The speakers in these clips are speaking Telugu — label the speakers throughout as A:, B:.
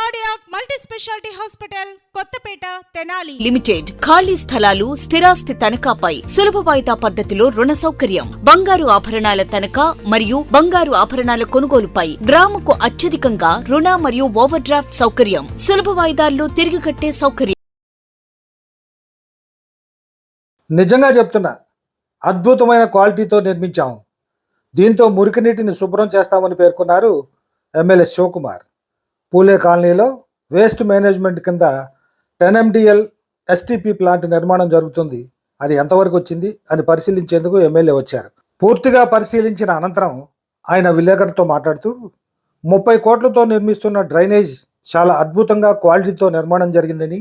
A: Cardiac multi speciality hospital Kothapeta Tenali.
B: Limited ఖాళీ స్థలాలు స్థిరాస్తి తనఖాపై సులభ వాయిదా పద్ధతిలో రుణ సౌకర్యం. బంగారు ఆభరణాల తనఖా మరియు బంగారు ఆభరణాల కొనుగోలుపై గ్రాముకు అత్యధికంగా రుణ మరియు ఓవర్ డ్రాఫ్ట్ సౌకర్యం. సులభ వాయిదాల్లో తిరిగి కట్టే సౌకర్యం.
C: నిజంగా చెప్తున్నా అద్భుతమైన క్వాలిటీతో నిర్మించాం. దీంతో మురికి నీటిని శుభ్రం చేస్తామని పేర్కొన్నారు ఎమ్మెల్యే శివకుమార్. పూలే కాలనీలో వేస్ట్ మేనేజ్మెంట్ కింద టెన్ ఎండిఎల్ ఎస్టీపీ ప్లాంట్ నిర్మాణం జరుగుతుంది. అది ఎంతవరకు వచ్చింది అని పరిశీలించేందుకు ఎమ్మెల్యే వచ్చారు. పూర్తిగా పరిశీలించిన అనంతరం ఆయన విలేకరులతో మాట్లాడుతూ ముప్పై కోట్లతో నిర్మిస్తున్న డ్రైనేజ్ చాలా అద్భుతంగా క్వాలిటీతో నిర్మాణం జరిగిందని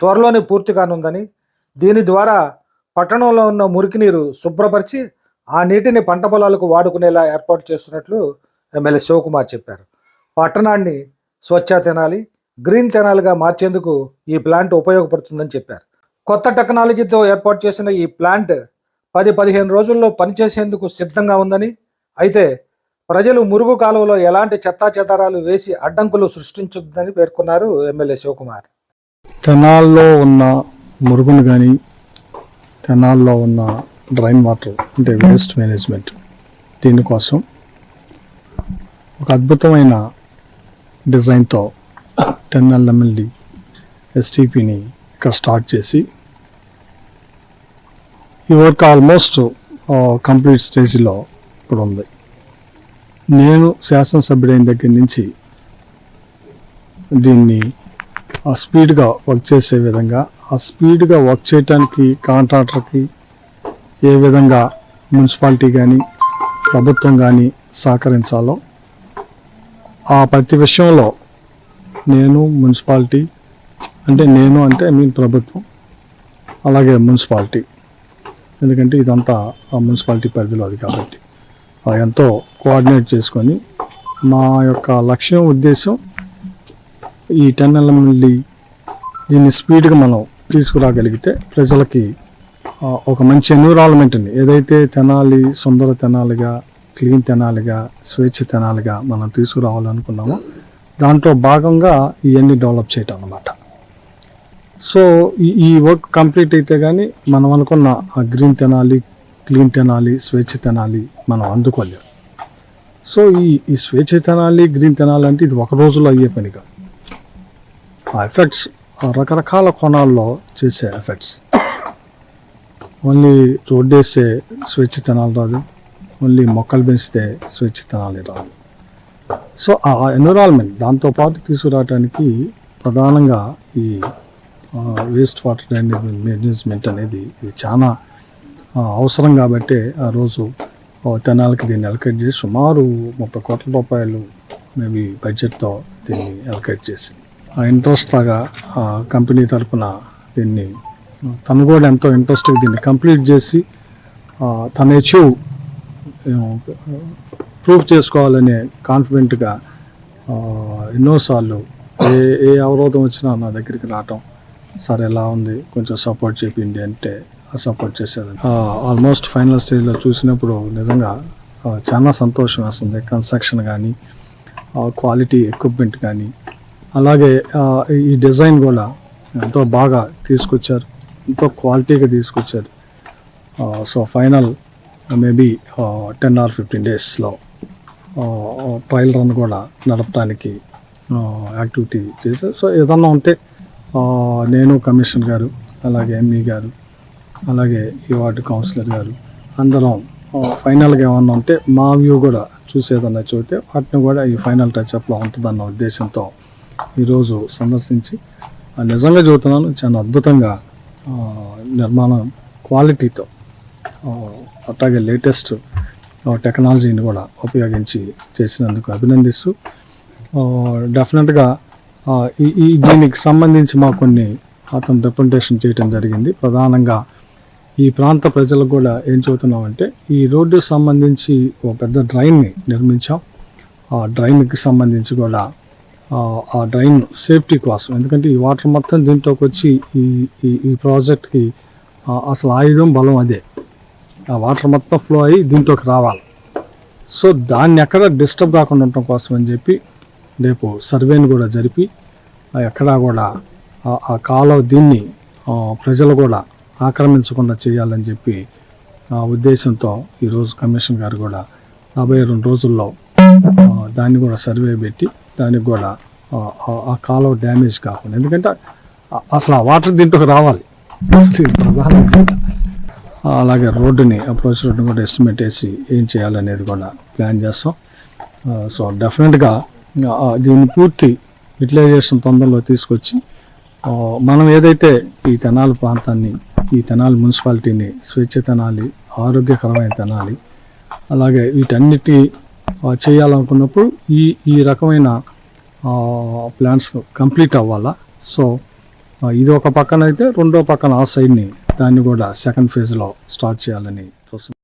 C: త్వరలోనే పూర్తి కానుందని దీని ద్వారా పట్టణంలో ఉన్న మురికి నీరు శుభ్రపరిచి ఆ నీటిని పంట పొలాలకు వాడుకునేలా ఏర్పాటు చేస్తున్నట్లు ఎమ్మెల్యే శివకుమార్ చెప్పారు. పట్టణాన్ని స్వచ్ఛ తెనాలి గ్రీన్ తెనాలిగా మార్చేందుకు ఈ ప్లాంట్ ఉపయోగపడుతుందని చెప్పారు. కొత్త టెక్నాలజీతో ఏర్పాటు చేసిన ఈ ప్లాంట్ పది పదిహేను రోజుల్లో పనిచేసేందుకు సిద్ధంగా ఉందని అయితే ప్రజలు మురుగు కాలువలో ఎలాంటి చెత్తాచెదారాలు వేసి అడ్డంకులు సృష్టించుద్దని పేర్కొన్నారు ఎమ్మెల్యే శివకుమార్.
D: తెనాల్లో ఉన్న మురుగును కానీ తెనాల్లో ఉన్న డ్రైన్ వాటర్ అంటే వేస్ట్ మేనేజ్మెంట్ దీనికోసం ఒక అద్భుతమైన డిజైన్తో టెన్ ఎల్ఎంఎల్డి ఎస్టీపీని ఇక్కడ స్టార్ట్ చేసి ఈ వర్క్ ఆల్మోస్ట్ కంప్లీట్ స్టేజ్లో ఇప్పుడు ఉంది నేను శాసనసభ్యుడైన దగ్గర నుంచి దీన్ని ఆ స్పీడ్గా వర్క్ చేసే విధంగా ఆ స్పీడ్గా వర్క్ చేయడానికి కాంట్రాక్టర్కి ఏ విధంగా మున్సిపాలిటీ కానీ ప్రభుత్వం కానీ సహకరించాలో ఆ ప్రతి విషయంలో నేను మున్సిపాలిటీ అంటే నేను అంటే ఐ మీన్ ప్రభుత్వం అలాగే మున్సిపాలిటీ. ఎందుకంటే ఇదంతా ఆ మున్సిపాలిటీ పరిధిలో అది కాబట్టి. ఎంతో కోఆర్డినేట్ చేసుకొని మా యొక్క లక్ష్యం ఉద్దేశం ఈ టెన్ ఎల్ఎంఎల్డి దీన్ని స్పీడ్గా మనం తీసుకురాగలిగితే ప్రజలకి ఒక మంచి ఎన్విరాన్మెంట్ని ఏదైతే తెనాలి సుందర తెనాలిగా క్లీన్ తెనాలిగా స్వేచ్ఛ మనం తీసుకురావాలనుకున్నాము దాంట్లో భాగంగా ఇవన్నీ డెవలప్ చేయటం అన్నమాట సో ఈ- ఈ వర్క్ కంప్లీట్ అయితే కానీ మనం అనుకున్న ఆ గ్రీన్ తెనాలి క్లీన్ తెనాలి స్వేచ్ఛ తెనాలి మనం అందుకోలేం. సో ఈ ఈ స్వేచ్ఛ తెనాలి గ్రీన్ తెనాలి అంటే ఇది ఒక రోజులో అయ్యే పని కాదు. ఆ ఎఫెక్ట్స్ రకరకాల కోణాల్లో చేసే ఎఫెక్ట్స్. ఓన్లీ రోడ్డు వేస్తే స్వేచ్ఛ తినాలి రాదు. ఓన్లీ మొక్కలు పెంచితే స్వేచ్ఛ రావు రాదు సో ఆ ఎన్విరాన్మెంట్ దాంతోపాటు తీసుకురావడానికి ప్రధానంగా ఈ వేస్ట్ వాటర్ మేనేజ్మెంట్ అనేది ఇది చాలా అవసరం కాబట్టి ఆ రోజు తెనాలకి దీన్ని అలకేట్ చేసి సుమారు ముప్పై కోట్ల రూపాయలు మేబీ బడ్జెట్తో దీన్ని అలకేట్ చేసి ఆ ఇంట్రెస్ట్ లాగా కంపెనీ తరపున దీన్ని తను కూడా ఎంతో ఇంట్రెస్ట్గా దీన్ని కంప్లీట్ చేసి తన అచీవ్ ప్రూఫ్ చేసుకోవాలనే కాన్ఫిడెంట్గా ఎన్నోసార్లు ఏ ఏ అవరోధం వచ్చినా నా దగ్గరికి రావటం సార్ ఎలా ఉంది? కొంచెం సపోర్ట్ చెప్పింది అంటే సపోర్ట్ చేసేది ఆల్మోస్ట్ ఫైనల్ స్టేజ్లో చూసినప్పుడు నిజంగా చాలా సంతోషం వేస్తుంది. కన్స్ట్రక్షన్ కానీ క్వాలిటీ ఎక్విప్మెంట్ కానీ అలాగే ఈ డిజైన్ కూడా ఎంతో బాగా తీసుకొచ్చారు. ఎంతో క్వాలిటీగా తీసుకొచ్చారు. So final maybe ten or fifteen డేస్లో ట్రయల్ రన్ కూడా నడపడానికి యాక్టివిటీ చేసే సో ఏదన్నా ఉంటే uh, నేను కమిషనర్ గారు అలాగే ఎంఈ గారు అలాగే ఈ వార్డు కౌన్సిలర్ గారు అందరం uh, ఫైనల్గా ఏమన్నా ఉంటే మా వ్యూ కూడా చూసేదన్నా చూస్తే వాటిని కూడా ఈ ఫైనల్ టచ్అప్లో ఉంటుందన్న ఉద్దేశంతో ఈరోజు సందర్శించి నిజంగా చూస్తున్నాను చాలా అద్భుతంగా uh, నిర్మాణం క్వాలిటీతో అట్లాగే లేటెస్ట్ టెక్నాలజీని కూడా ఉపయోగించి చేసినందుకు అభినందిస్తూ డెఫినెట్గా ఈ ఈ దీనికి సంబంధించి మా కొన్ని అతను రిప్రజెంటేషన్ చేయడం జరిగింది. ప్రధానంగా ఈ ప్రాంత ప్రజలకు కూడా ఏం చెబుతున్నామంటే ఈ రోడ్డు సంబంధించి ఒక పెద్ద డ్రైన్ని నిర్మించాం. ఆ డ్రైన్కి సంబంధించి కూడా ఆ, డ్రైన్ సేఫ్టీ కోసం. ఎందుకంటే ఈ వాటర్ మొత్తం దీంట్లోకి వచ్చి ఈ ఈ ఈ ప్రాజెక్ట్కి అసలు ఆయుధం బలం అదే. ఆ వాటర్ మొత్తం ఫ్లో అయ్యి దీంట్లోకి రావాలి. సో దాన్ని ఎక్కడ డిస్టర్బ్ కాకుండా ఉండటం కోసం అని చెప్పి రేపు సర్వేని కూడా జరిపి ఎక్కడా కూడా ఆ- కాలువ దీన్ని ప్రజలు కూడా ఆక్రమించకుండా చేయాలని చెప్పి ఆ ఉద్దేశంతో ఈరోజు కమిషన్ గారు కూడా రాబోయే రెండు రోజుల్లో దాన్ని కూడా సర్వే పెట్టి దానికి కూడా ఆ, కాలువ డ్యామేజ్ కాకుండా ఎందుకంటే అసలు ఆ వాటర్ దీంట్లోకి రావాలి. ప్రధానంగా అలాగే రోడ్డుని అప్రోచ్ రోడ్డుని కూడా ఎస్టిమేట్ వేసి ఏం చేయాలనేది కూడా ప్లాన్ చేస్తాం. సో డెఫినెట్గా దీన్ని పూర్తి యూటిలైజేషన్ తొందరలో తీసుకొచ్చి మనం ఏదైతే ఈ తెనాలి ప్రాంతాన్ని ఈ తెనాలి మున్సిపాలిటీని స్వేచ్ఛ తెనాలి ఆరోగ్యకరమైన తెనాలి అలాగే వీటన్నిటి చేయాలనుకున్నప్పుడు ఈ ఈ రకమైన ప్లాన్స్ కంప్లీట్ అవ్వాలా? సో ఇది ఒక పక్కన అయితే రెండో పక్కన ఆ సైడ్ని దాన్ని కూడా సెకండ్ ఫేజ్లో స్టార్ట్ చేయాలని చూస్తున్నాం.